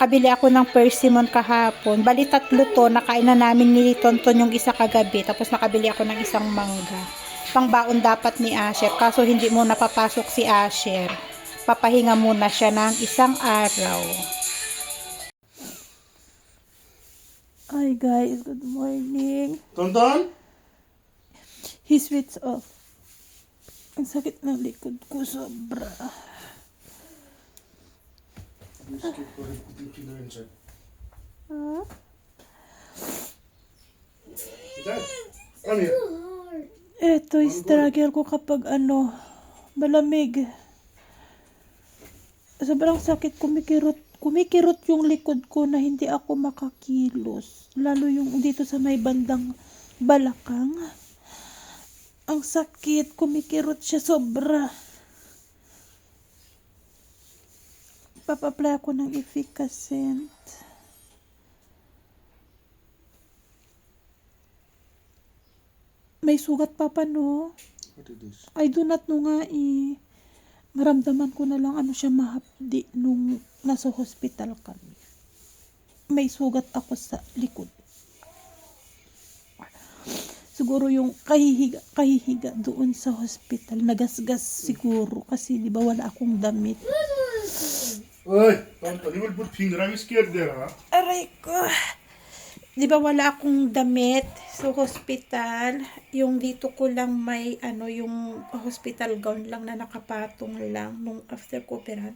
nakabili ako ng persimmon kahapon. Bali tatlo to, nakain na namin ni Tonton yung isa kagabi. Tapos nakabili ako ng isang mangga. Pangbaon dapat ni Asher. Kaso hindi mo napapasok si Asher. Papahinga muna siya ng isang araw. Hi guys, good morning. Tonton? He switched off. Ang sakit ng likod ko sobra. Ah? Dad, come here. Eto, struggle ko kapag ano, malamig. Sobrang sakit, kumikirot. Kumikirot yung likod ko na hindi ako makakilos. Lalo yung dito sa may bandang balakang. Ang sakit, kumikirot siya sobra. Papaply ako ng efficacent. May sugat pa pa, no? What is this? I do not know nga eh. Maramdaman ko na lang ano siya mahapdi nung nasa hospital kami. May sugat ako sa likod. Siguro yung kahihiga, kahihiga doon sa hospital. Nagasgas siguro kasi di ba wala akong damit. Oi, Tonton, you will put finger. I'm scared there, huh? Aray ko. Di ba wala akong damit sa hospital? Yung dito ko lang may ano, yung hospital gown lang na nakapatong lang nung after ko operahan.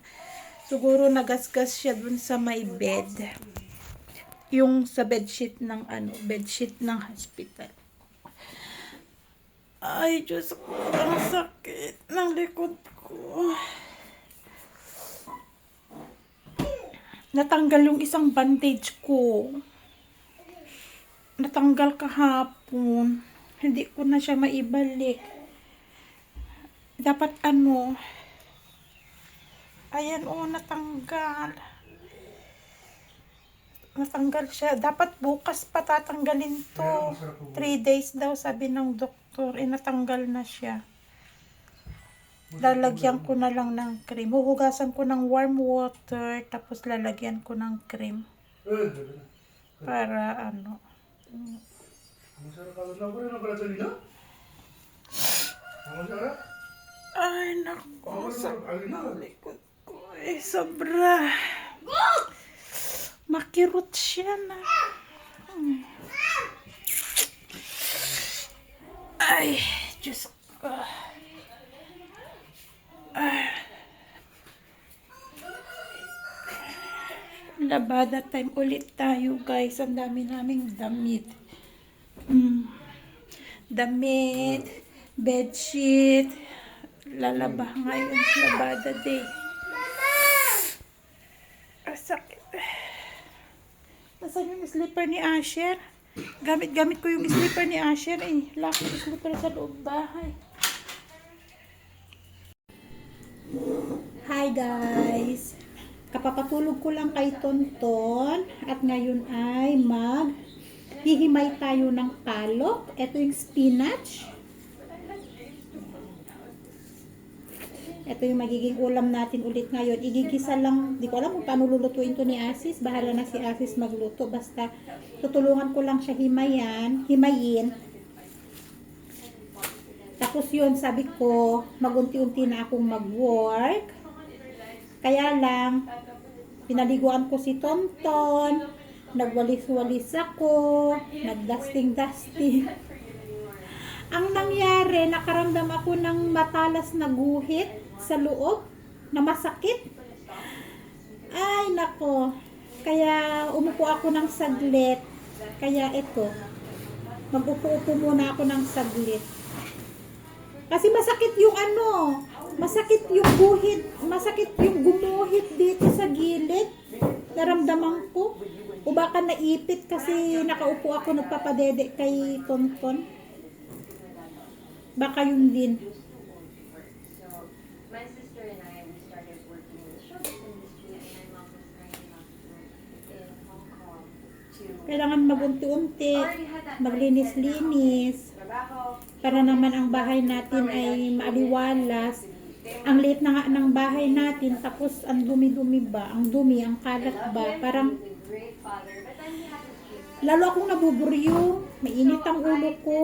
Siguro nagasgas siya dun sa may bed. Yung sa bedsheet ng ano, bedsheet ng hospital. Ay, Diyos ko, ang sakit ng likod ko. Natanggal yung isang bandage ko. Natanggal kahapon. Hindi ko na siya maibalik. Dapat ano, ayan o, natanggal. Natanggal siya. Dapat bukas pa tatanggalin to. Three days daw, sabi ng doktor. Eh, natanggal na siya. Lalagyan ko na lang ng cream. Huhugasan ko ng warm water, tapos lalagyan ko ng cream. Para ano. Sa? Ay, naku. Na? likod ko eh, sobra. Makirot siya na. Ay, Diyos ko. Labada time ulit tayo, guys. Ang dami naming damit. Mm. Damit, bedsheet, lalaba ngayon, labada day. Ah, sakit. Nasaan yung slipper ni Asher? Gamit-gamit ko yung slipper ni Asher eh. Yung slipper sa loob bahay. Hi guys! Kapapatulog ko lang kay Tonton at ngayon ay mag hihimay tayo ng palok. Ito yung spinach. Ito yung magiging ulam natin ulit ngayon. Igigisa lang, di ko alam kung paano lulutuin to ni Asis. Bahala na si Asis magluto. Basta tutulungan ko lang siya himayan, himayin. Tapos yun, sabi ko, magunti-unti na akong mag-work. Kaya lang, pinaliguan ko si Tonton, nagwalis-walis ako, nagdusting-dusting. Ang nangyari, nakaramdam ako ng matalas na guhit sa loob, na masakit. Ay, nako. Kaya umupo ako ng saglit. Kaya ito, mag-upo-upo muna ako ng saglit. Kasi masakit yung ano, masakit yung guhit, masakit yung gumuhit dito sa gilid. Naramdaman ko. O baka naipit kasi nakaupo ako nagpapadede kay Tonton. Baka yung din. Kailangan magunti-unti, maglinis-linis. Para naman ang bahay natin ay maaliwalas. ang liit na nga ng bahay natin, tapos ang dumi-dumi ba, ang dumi, ang kalat ba, parang lalo akong nabuburyong, mainit ang ulo ko.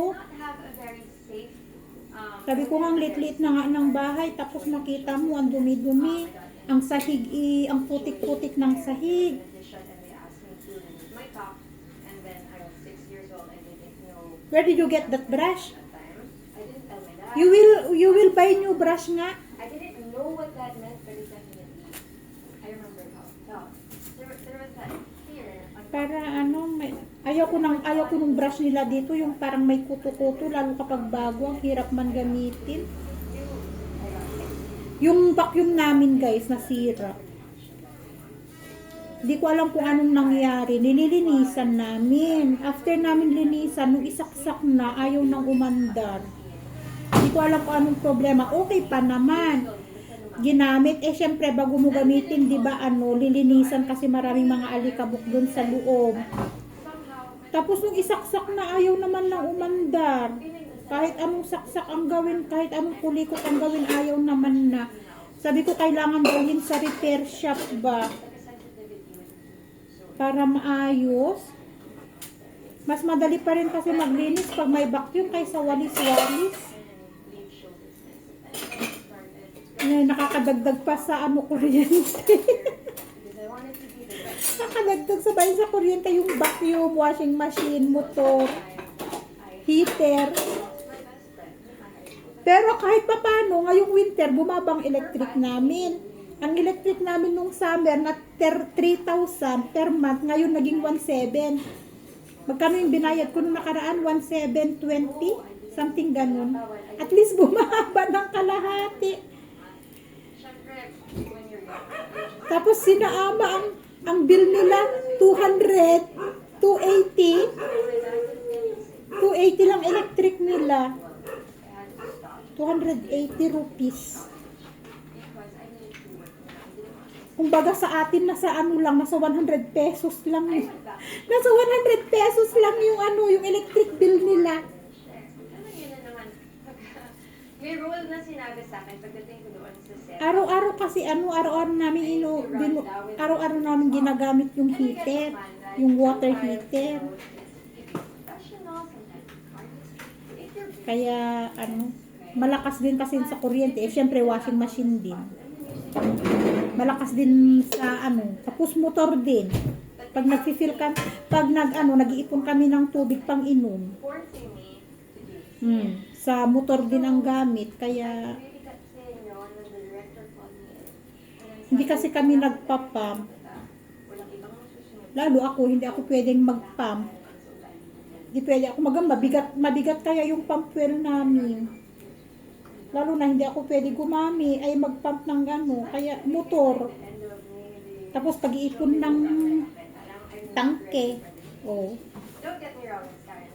Sabi ko nga, ang liit-liit na nga ng bahay, tapos makita mo, ang dumi-dumi, ang sahig, i, ang putik-putik ng sahig. position and they asked me to remove my top. And then I was six years old. I didn't know Where did you get that brush? You will, you will buy new brush nga. I didn't know what that meant, but it definitely. I remember how it felt. There, there was that fear. Para ano, may, ayaw ko nang ayaw ko nung brush nila dito, yung parang may kuto-kuto, lalo kapag bago, ang hirap man gamitin. Yung vacuum namin guys, nasira. Hindi ko alam kung anong nangyari. Nililinisan namin. After namin linisan, nung isaksak na, ayaw nang umandar. Hindi ko alam kung anong problema. Okay pa naman. Ginamit. Eh, syempre, bago mo gamitin, di ba, ano, lilinisan kasi maraming mga alikabok dun sa loob. Tapos nung isaksak na, ayaw naman lang umandar. Kahit anong saksak ang gawin, kahit anong kulikot ang gawin, ayaw naman na. Sabi ko, kailangan dalhin sa repair shop ba? Para maayos. Mas madali pa rin kasi maglinis pag may vacuum kaysa walis-walis. Eh, nakakadagdag pa sa ano kuryente. Nakakadagdag sa bayan sa kuryente yung vacuum, washing machine, motor, heater. Pero kahit pa paano, ngayong winter, bumabang electric namin. Ang electric namin nung summer na ter- 3,000 per month, ngayon naging 1,700. Magkano yung binayad ko nung nakaraan? 1,720? Something ganun. At least bumaba ng kalahati. Tapos sinaama ang ang bill nila 200, 280. 280 lang electric nila. I had to stop 280 rupees. because I needed to work when I to. Kumbaga sa atin nasa ano lang, nasa 100 pesos lang. Went back. Nasa 100 pesos lang yung ano, yung electric bill nila. Ano yun na naman? May rule na sinabi sa akin pagdating ko doon sa set. Araw-araw kasi ano, araw-araw namin ino, binu, araw-araw namin ginagamit yung heater, yung water heater. Kaya ano, malakas din kasi sa kuryente. Eh, syempre washing machine din. Malakas din sa ano, tapos motor din. Pag nagfi-fill ka, pag nag ano, nag-iipon kami ng tubig pang inom. Hmm, sa motor din ang gamit. Kaya hindi kasi kami masusunod. Lalo ako, hindi ako pwedeng mag-pump. Hindi pwede ako mag mabigat, mabigat kaya yung pump well namin. Lalo na hindi ako pwede gumami, ay mag-pump ng gano, kaya motor. Tapos pag-iipon ng tangke. Oh.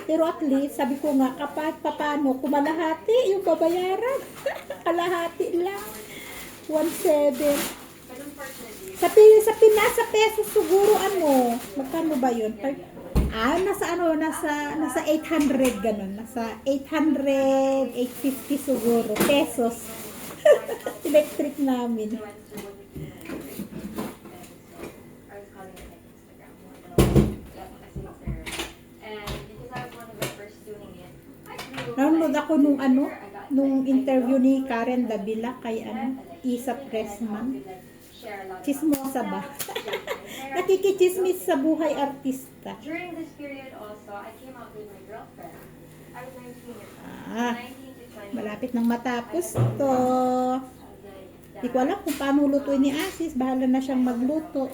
Pero at least, sabi ko nga, kapag papano, kumalahati yung babayaran. Kalahati lang. 1.7. But unfortunately, Sa, sa Pinas, sa peso siguro ano, magkano ba yun? Ah, nasa ano, nasa, nasa 800 ganun. Nasa 800, 850 siguro, pesos. Electric namin. Nanonood ako nung ano, nung interview ni Karen. Davila kay ano, Isa Pressman. Chismosa ba? Nakikichismis sa buhay artista. During this period also, I came out with my girlfriend. I was 19 years old. Ah, 19 to 20. malapit nang matapos to. Hindi ko alam kung paano lutuin ni Asis. Bahala na siyang magluto.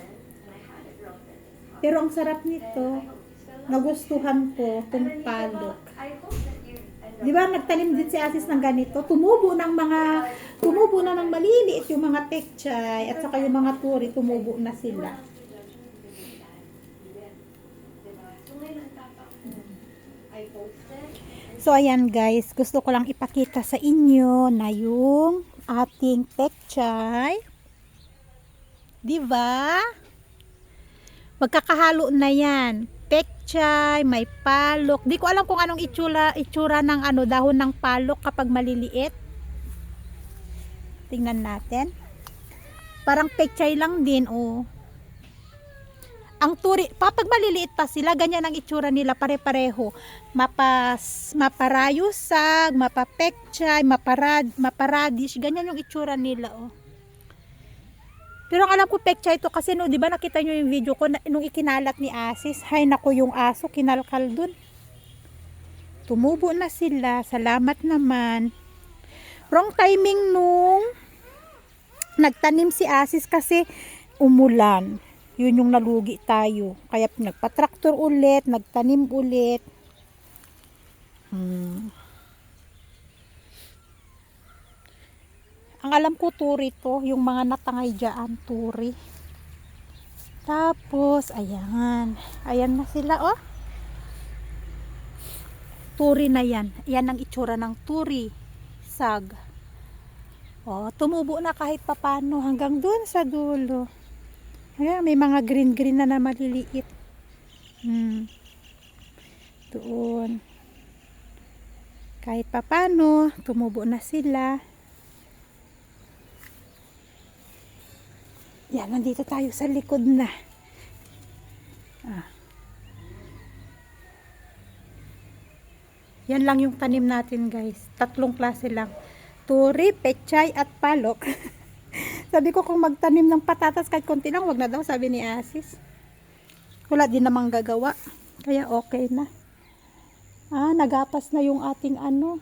Pero ang sarap nito. Nagustuhan ko itong palok. Di ba nagtanim din si Asis ng ganito? Tumubo ng mga, tumubo na ng maliliit yung mga tekchay at saka yung mga turi, tumubo na sila. So, may nagtapa ko. I posted. So ayan guys, gusto ko lang ipakita sa inyo na yung ating tekchay. Di ba? Magkakahalo na yan. Pekchay, may palok. Di ko alam kung anong itsura, itsura ng ano, dahon ng palok kapag maliliit. Tingnan natin. Parang pechay lang din, oh. Ang turi, papag maliliit pa sila, ganyan ang itsura nila pare-pareho. Mapas, maparayusag, mapapekchay, maparad, maparadish, ganyan yung itsura nila, oh. Pero ang alam ko pekchay ito kasi no, 'di ba nakita niyo yung video ko na, nung ikinalat ni Asis, hay nako yung aso kinalkal dun. Tumubo na sila. Salamat naman. Wrong timing nung nagtanim si Asis kasi umulan. Yun yung nalugi tayo. Kaya nagpa-tractor ulit, nagtanim ulit. Hmm. Ang alam ko turi to, yung mga natangay dyan, turi. Tapos, ayan. Ayan na sila, oh. Turi na yan. Yan ang itsura ng turi. Sag. Oh, tumubo na kahit papano hanggang dun sa dulo. Ayan, may mga green-green na na maliliit. Hmm. Doon. Kahit papano, tumubo na sila. Yan, nandito tayo sa likod na. Ah. Yan lang yung tanim natin guys. Tatlong klase lang. Turi, pechay, at palok. sabi ko kung magtanim ng patatas kahit konti lang, wag na daw, sabi ni Asis. Wala din namang gagawa. Kaya okay na. Ah, nagapas na yung ating ano.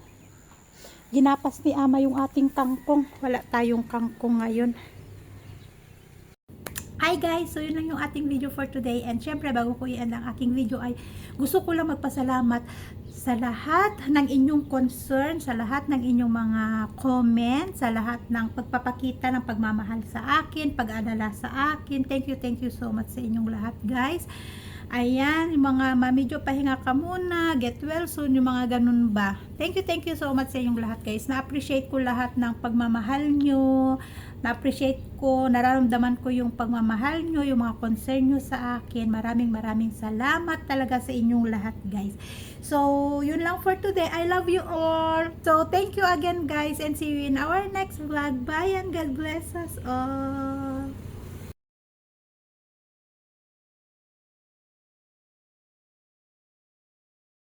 Ginapas ni Ama yung ating kangkong. Wala tayong kangkong ngayon. Hi guys! So yun lang yung ating video for today and syempre bago ko i-end ang aking video ay gusto ko lang magpasalamat sa lahat ng inyong concern, sa lahat ng inyong mga comment, sa lahat ng pagpapakita ng pagmamahal sa akin, pag-alala sa akin. Thank you, thank you so much sa inyong lahat guys. Ayan, yung mga mamidyo pahinga ka muna, get well soon, yung mga ganun ba. Thank you, thank you so much sa inyong lahat guys. Na-appreciate ko lahat ng pagmamahal nyo. Na-appreciate ko, nararamdaman ko yung pagmamahal nyo, yung mga concern nyo sa akin. Maraming maraming salamat talaga sa inyong lahat guys. So, yun lang for today. I love you all. So, thank you again guys and see you in our next vlog. Bye and God bless us all.